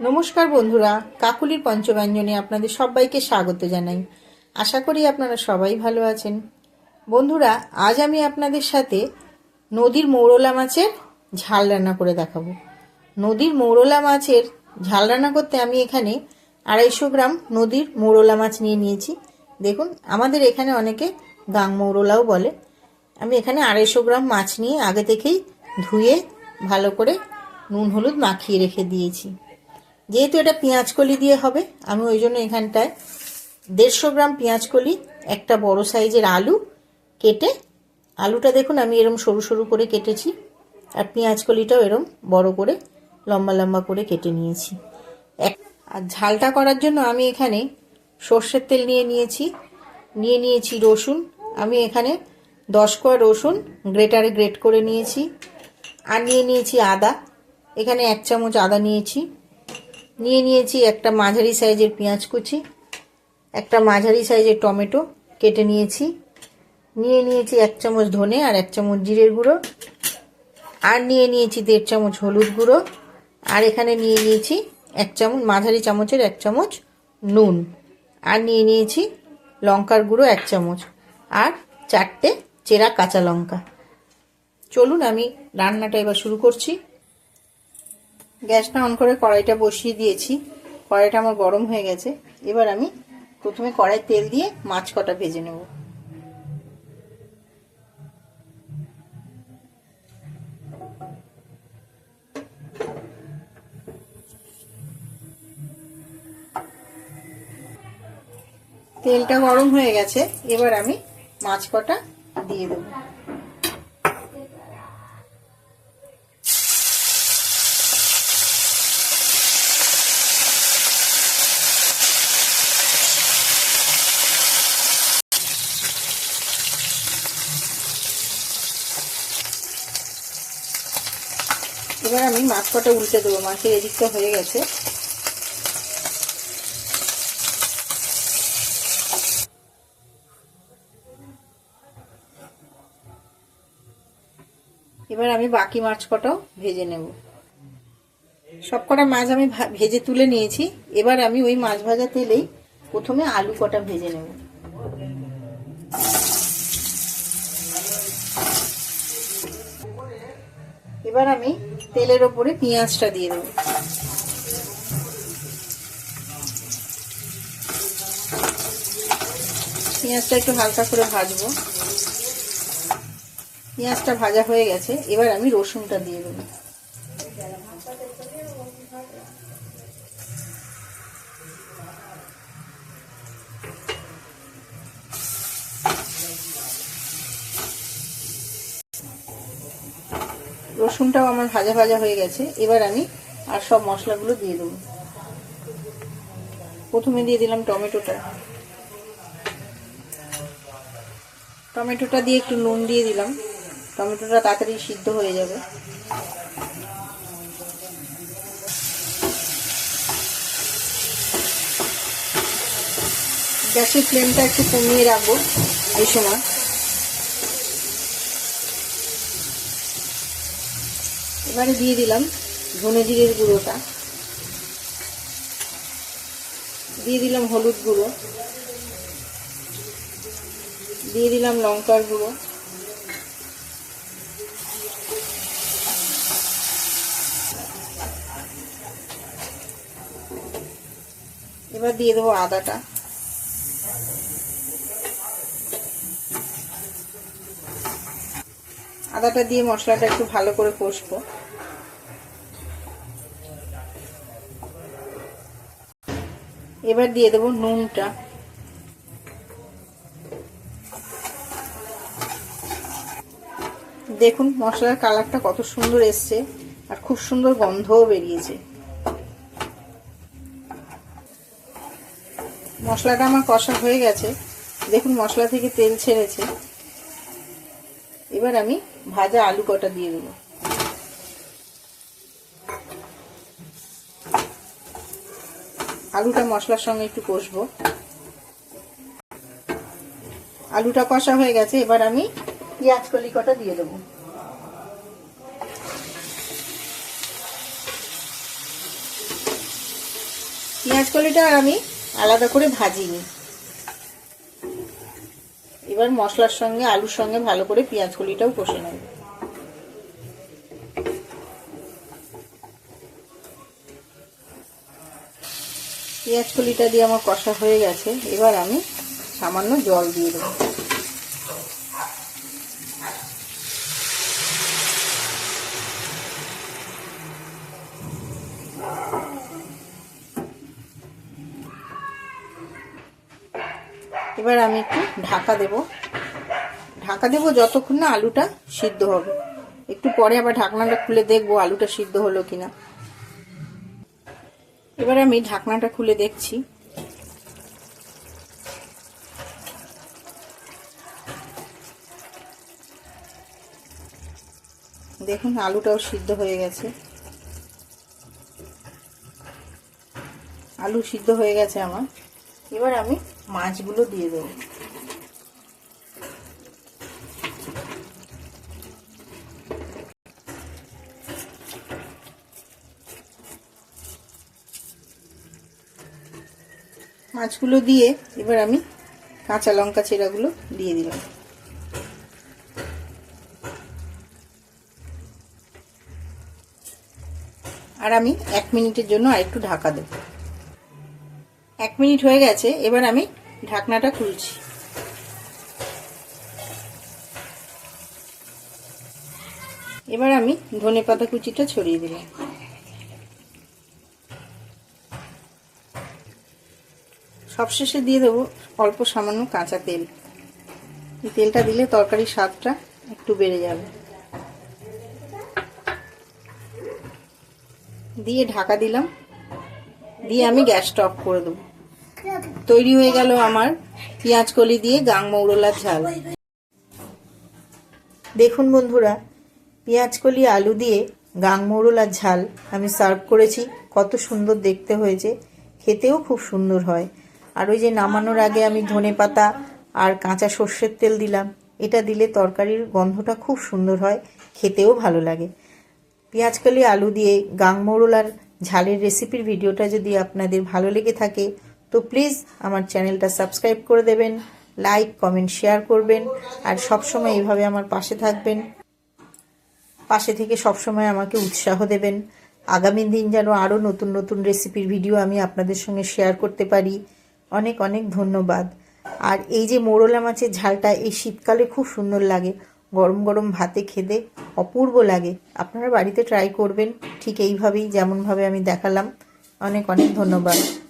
নমস্কার বন্ধুরা, কাকুলির পঞ্চব্যঞ্জনে আপনাদের সবাইকে স্বাগত জানাই। আশা করি আপনারা সবাই ভালো আছেন। বন্ধুরা, আজ আমি আপনাদের সাথে নদীর মৌরলা মাছের ঝাল রান্না করে দেখাবো। নদীর মৌরলা মাছের ঝাল রান্না করতে আমি এখানে আড়াইশো গ্রাম নদীর মৌরলা মাছ নিয়ে নিয়েছি। দেখুন, আমাদের এখানে অনেকে গাং মৌরলাও বলে। আমি এখানে আড়াইশো গ্রাম মাছ নিয়ে আগে থেকেই ধুয়ে ভালো করে নুন, হলুদ মাখিয়ে রেখে দিয়েছি। যেহেতু এটা পেঁয়াজ কলি দিয়ে হবে, আমি ওই জন্য এখানটায় দেড়শো গ্রাম পেঁয়াজ কলি, একটা বড় সাইজের আলু কেটে, আলুটা দেখুন আমি এরম সরু সরু করে কেটেছি, আর পেঁয়াজ কলিটাও এরম বড় করে, লম্বা লম্বা করে কেটে নিয়েছি। এক আর ঝালটা করার জন্য আমি এখানে সর্ষের তেল নিয়ে নিয়েছি নিয়ে নিয়েছি রসুন, আমি এখানে দশ কোয়া রসুন গ্রেটারে গ্রেট করে নিয়েছি, আর নিয়ে নিয়েছি আদা, এখানে এক চামচ আদা নিয়েছি নিয়ে নিয়েছি একটা মাঝারি সাইজের পেঁয়াজ কুচি, একটা মাঝারি সাইজের টমেটো কেটে নিয়েছি। নিয়ে নিয়েছি এক চামচ ধনে আর এক চামচ জিরের গুঁড়ো। আর নিয়ে নিয়েছি দেড় চামচ হলুদ গুঁড়ো। আর এখানে নিয়ে নিয়েছি এক চামচ, মাঝারি চামচের এক চামচ নুন। আর নিয়ে নিয়েছি লঙ্কার গুঁড়ো এক চামচ। আর চারটে চেরা কাঁচা লঙ্কা। চলুন আমি রান্নাটা এবার শুরু করছি। গ্যাসটা অন করে কড়াইটা বসিয়ে দিয়েছি। কড়াইটা আমার গরম হয়ে গেছে। এবার আমি প্রথমে কড়াই তেল দিয়ে মাছ কটা ভেজে নেব। তেলটা গরম হয়ে গেছে। এবার আমি মাছ কটা দিয়ে দেবো। এবার আমি মাছ কটা উল্টে দেবো মাছের এদিকটা হয়ে গেছে। এবার আমি বাকি মাছ কটাও ভেজে নেব। সব কটা মাছ আমি ভেজে তুলে নিয়েছি। এবার আমি ওই মাছ ভাজা তেলেই প্রথমে আলু কটা ভেজে নেব। এবার আমি তেলের ওপরে পেঁয়াজটা দিয়ে দেবো। পেঁয়াজটা একটু হালকা করে ভাজবো। পেঁয়াজটা ভাজা হয়ে গেছে, এবার আমি রসুনটা দিয়ে দেবো। রসুনটাও আমার ভাজা ভাজা হয়ে গেছে। এবার আমি আর সব মশলাগুলো দিয়ে দেবো। প্রথমে দিয়ে দিলাম টমেটোটা। টমেটোটা দিয়ে একটু নুন দিয়ে দিলাম। টমেটোটা তাড়াতাড়ি সিদ্ধ হয়ে যাবে। গ্যাসের ফ্লেমটা একটু কমিয়ে রাখব এই সময়। এবারে দিয়ে দিলাম ধনে জিরের গুঁড়োটা। দিয়ে দিলাম হলুদ গুঁড়ো। দিয়ে দিলাম লঙ্কার গুঁড়ো। এবার দিয়ে দেবো আদাটা। আদাটা দিয়ে মশলাটা একটু ভালো করে কষবো। এবার দিয়ে দেবো নুনটা। দেখুন, মশলার কালারটা কত সুন্দর এসছে আর খুব সুন্দর গন্ধও বেরিয়েছে। মশলাটা আমার কষা হয়ে গেছে। দেখুন, মশলা থেকে তেল ছেড়েছে। এবার আমি ভাজা আলু কটা দিয়ে দেবো। আলুটা মশলার সঙ্গে একটু কষবো। আলুটা কষা হয়ে গেছে, এবার আমি পেঁয়াজ কলি কটা দিয়ে দেবো। পেঁয়াজ কলিটা আমি আলাদা করে ভাজিনি। এবার মশলার সঙ্গে, আলুর সঙ্গে ভালো করে পেঁয়াজ কলিটাও কষে নেব। পেঁয়াজ কলিটা দিয়ে আমার কষা হয়ে গেছে। এবার আমি সামান্য জল দিয়ে দেবো। এবার আমি একটু ঢাকা দেব। ঢাকা দেব যতক্ষণ না আলুটা সিদ্ধ হবে। একটু পরে আবার ঢাকনাটা খুলে দেখব আলুটা সিদ্ধ হলো কিনা। এবার আমি ঢাকনাটা খুলে দেখছি। দেখুন, আলুটাও সিদ্ধ হয়ে গেছে। আলু সিদ্ধ হয়ে গেছে আমার। এবার আমি মাছগুলো দিয়ে দেবো। মাছগুলো দিয়ে এবার আমি কাঁচা লঙ্কা চেরাগুলো দিয়ে দিলাম। আর আমি এক মিনিটের জন্য আরেকটু ঢাকা দেব। এক মিনিট হয়ে গেছে, এবার আমি ঢাকনাটা খুলছি। এবার আমি ধনে পাতা কুচিটা ছড়িয়ে দিলাম। সবশেষে দিয়ে দেবো অল্প সামান্য কাঁচা তেল। এই তেলটা দিলে তরকারির স্বাদটা একটু বেড়ে যাবে। দিয়ে ঢাকা দিলাম। দিয়ে আমি গ্যাসটা অফ করে দেবো। তৈরি হয়ে গেল আমার পেঁয়াজ কলি দিয়ে গাং মৌরলার ঝাল। দেখুন বন্ধুরা, পেঁয়াজ কলি, আলু দিয়ে গাং মৌরলার ঝাল আমি সার্ভ করেছি। কত সুন্দর দেখতে হয়েছে। খেতেও খুব সুন্দর হয়। আর ওই যে নামানোর আগে আমি ধনে পাতা আর কাঁচা সর্ষের তেল দিলাম। এটা দিলে তরকারির গন্ধটা খুব সুন্দর হয়, খেতেও ভালো লাগে। পেঁয়াজকালি আলু দিয়ে গাং মৌরলার ঝালের রেসিপির ভিডিওটা যদি আপনাদের ভালো লেগে থাকে, তো প্লিজ আমার চ্যানেলটা সাবস্ক্রাইব করে দেবেন লাইক কমেন্ট শেয়ার করবেন, আর সবসময় এইভাবে আমার পাশে থাকবেন। পাশে থেকে সবসময় আমাকে উৎসাহ দেবেন। আগামী দিন যেন আরও নতুন নতুন রেসিপির ভিডিও আমি আপনাদের সঙ্গে শেয়ার করতে পারি। অনেক অনেক ধন্যবাদ। আর এই যে মোরলা মাছের ঝালটা এই শীতকালে খুব সুন্দর লাগে। গরম গরম ভাতে খেতে অপূর্ব লাগে। আপনারা বাড়িতে ট্রাই করবেন। ঠিক এইভাবেই, যেমনভাবে আমি দেখালাম। অনেক অনেক ধন্যবাদ।